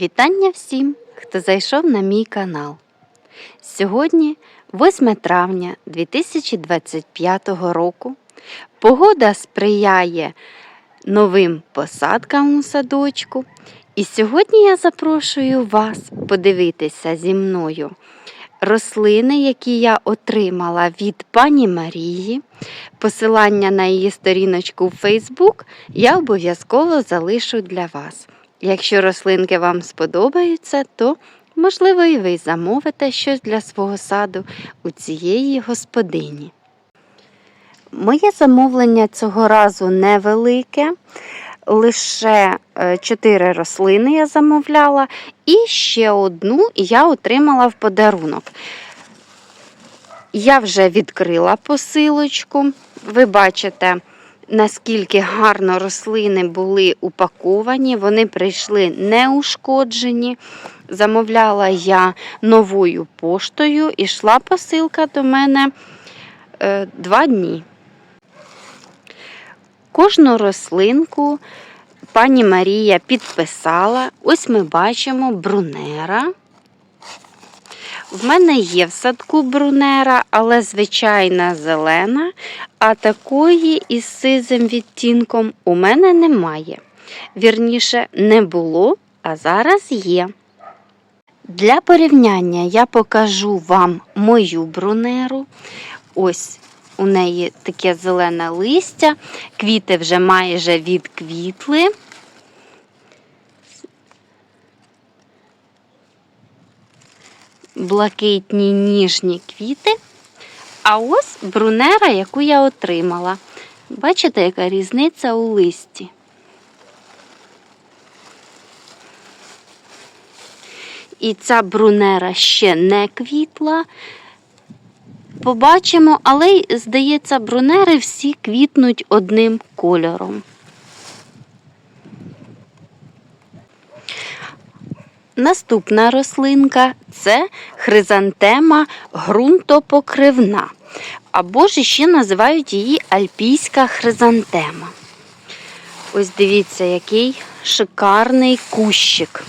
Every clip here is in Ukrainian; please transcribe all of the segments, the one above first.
Вітання всім, хто зайшов на мій канал. Сьогодні 8 травня 2025 року. Погода сприяє новим посадкам у садочку. І сьогодні я запрошую вас подивитися зі мною рослини, які я отримала від пані Марії. Посилання на її сторіночку в Facebook я обов'язково залишу для вас. Якщо рослинки вам сподобаються, то, можливо, і ви замовите щось для свого саду у цієї господині. Моє замовлення цього разу невелике, лише 4 рослини я замовляла, і ще одну я отримала в подарунок. Я вже відкрила посилочку. Ви бачите, наскільки гарно рослини були упаковані, вони прийшли неушкоджені. Замовляла я новою поштою і йшла посилка до мене е, два дні. Кожну рослинку пані Марія підписала. Ось ми бачимо брунера. В мене є в садку брунера, але звичайна зелена, а такої із сизим відтінком у мене немає. Вірніше, не було, а зараз є. Для порівняння я покажу вам мою брунеру. Ось у неї таке зелене листя, квіти вже майже відквітли. Блакитні ніжні квіти. А ось брунера, яку я отримала. Бачите, яка різниця у листі? І ця брунера ще не квітла. Побачимо, але, здається, брунери всі квітнуть одним кольором. Наступна рослинка це хризантема ґрунтопокривна, або ж ще називають її альпійська хризантема. Ось дивіться, який шикарний кущик.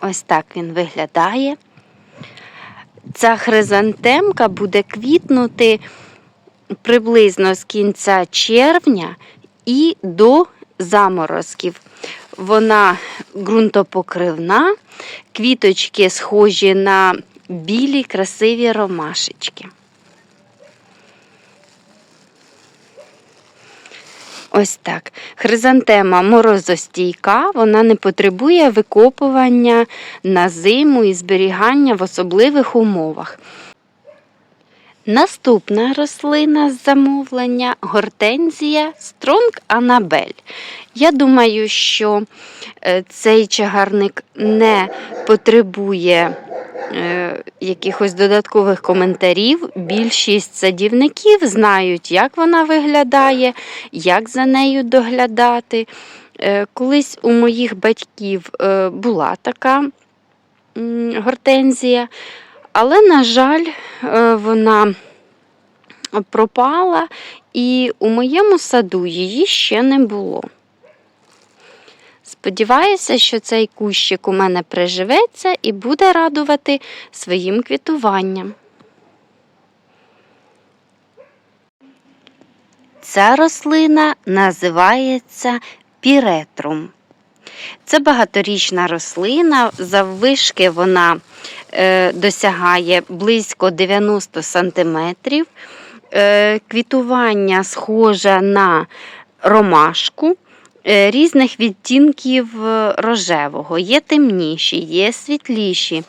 Ось так він виглядає. Ця хризантемка буде квітнути приблизно з кінця червня і до заморозків. Вона ґрунтопокривна, квіточки схожі на білі красиві ромашечки. Ось так. Хризантема морозостійка, вона не потребує викопування на зиму і зберігання в особливих умовах. Наступна рослина з замовлення гортензія Стронг Анабель. Я думаю, що е, цей чагарник не потребує е, якихось додаткових коментарів. Більшість садівників знають, як вона виглядає, як за нею доглядати. Е, колись у моїх батьків була така гортензія. Але, на жаль, вона пропала, і у моєму саду її ще не було. Сподіваюся, що цей кущик у мене приживеться і буде радувати своїм квітуванням. Ця рослина називається піретрум. Це багаторічна рослина, заввишки вона е, досягає близько 90 см. Е, квітування схоже на ромашку. Е, різних відтінків е, рожевого. Є темніші, є світліші.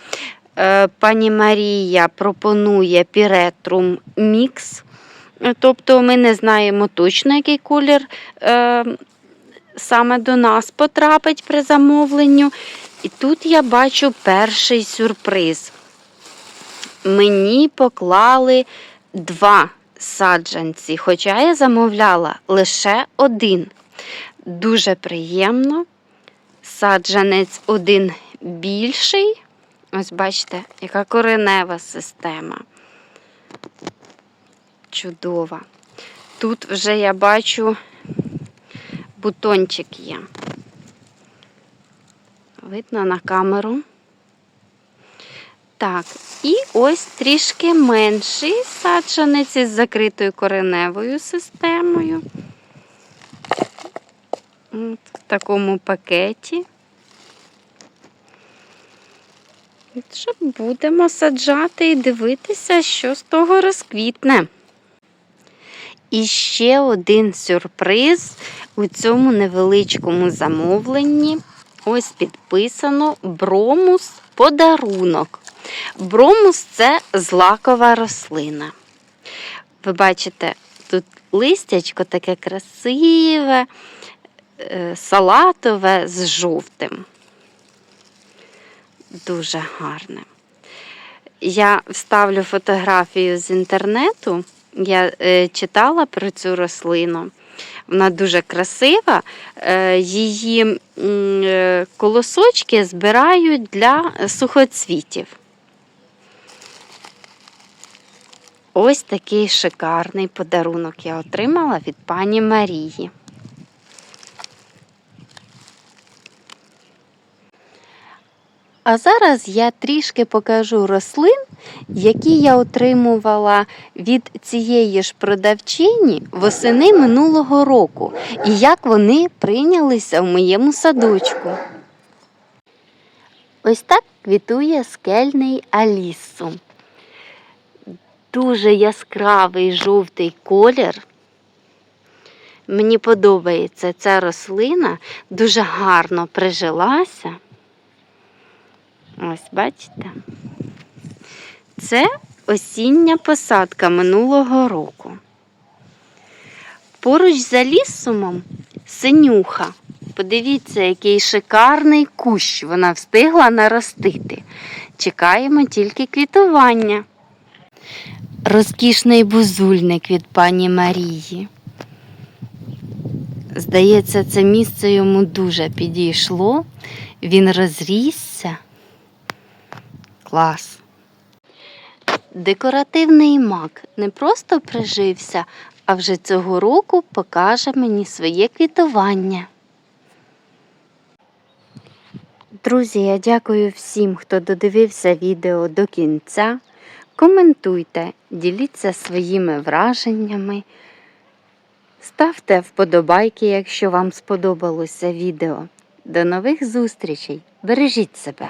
Пані Марія пропонує піретрум мікс, тобто ми не знаємо точно, який колір саме до нас потрапить при замовленню. І тут я бачу перший сюрприз. Мені поклали два саджанці, хоча я замовляла лише один. Дуже приємно. Саджанець один більший. Ось бачите, яка коренева система. Чудова. Тут вже я бачу бутончик є. Видно на камеру. Так, і ось трішки менший саджанець із закритою кореневою системою. От, в такому пакеті. От Що будемо саджати і дивитися, що з того розквітне. І ще один сюрприз у цьому невеличкому замовленні. Ось підписано бромус подарунок. Бромус це злакова рослина. Ви бачите, тут листячко таке красиве, е, салатове з жовтим. Дуже гарне. Я вставлю фотографію з інтернету. Я е, читала про цю рослину. Вона дуже красива. Е, її е, колосочки збирають для сухоцвітів. Ось такий шикарний подарунок я отримала від пані Марії. А зараз я трішки покажу рослин, які я отримувала від цієї ж продавчині восени минулого року, і як вони прийнялися в моєму садочку. Ось так квітує скельний алісу. Дуже яскравий жовтий колір. Мені подобається ця рослина, дуже гарно прижилася. Ось, бачите? Це осіння посадка минулого року. Поруч за лісумом синюха. Подивіться, який шикарний кущ вона встигла наростити. Чекаємо тільки квітування. Розкішний бузульник від пані Марії. Здається, це місце йому дуже підійшло. Він розрісся. Клас. Декоративний мак не просто прижився, а вже цього року покаже мені своє квітування. Друзі, я дякую всім, хто додивився відео до кінця. Коментуйте, діліться своїми враженнями. Ставте вподобайки, якщо вам сподобалося відео. До нових зустрічей! Бережіть себе!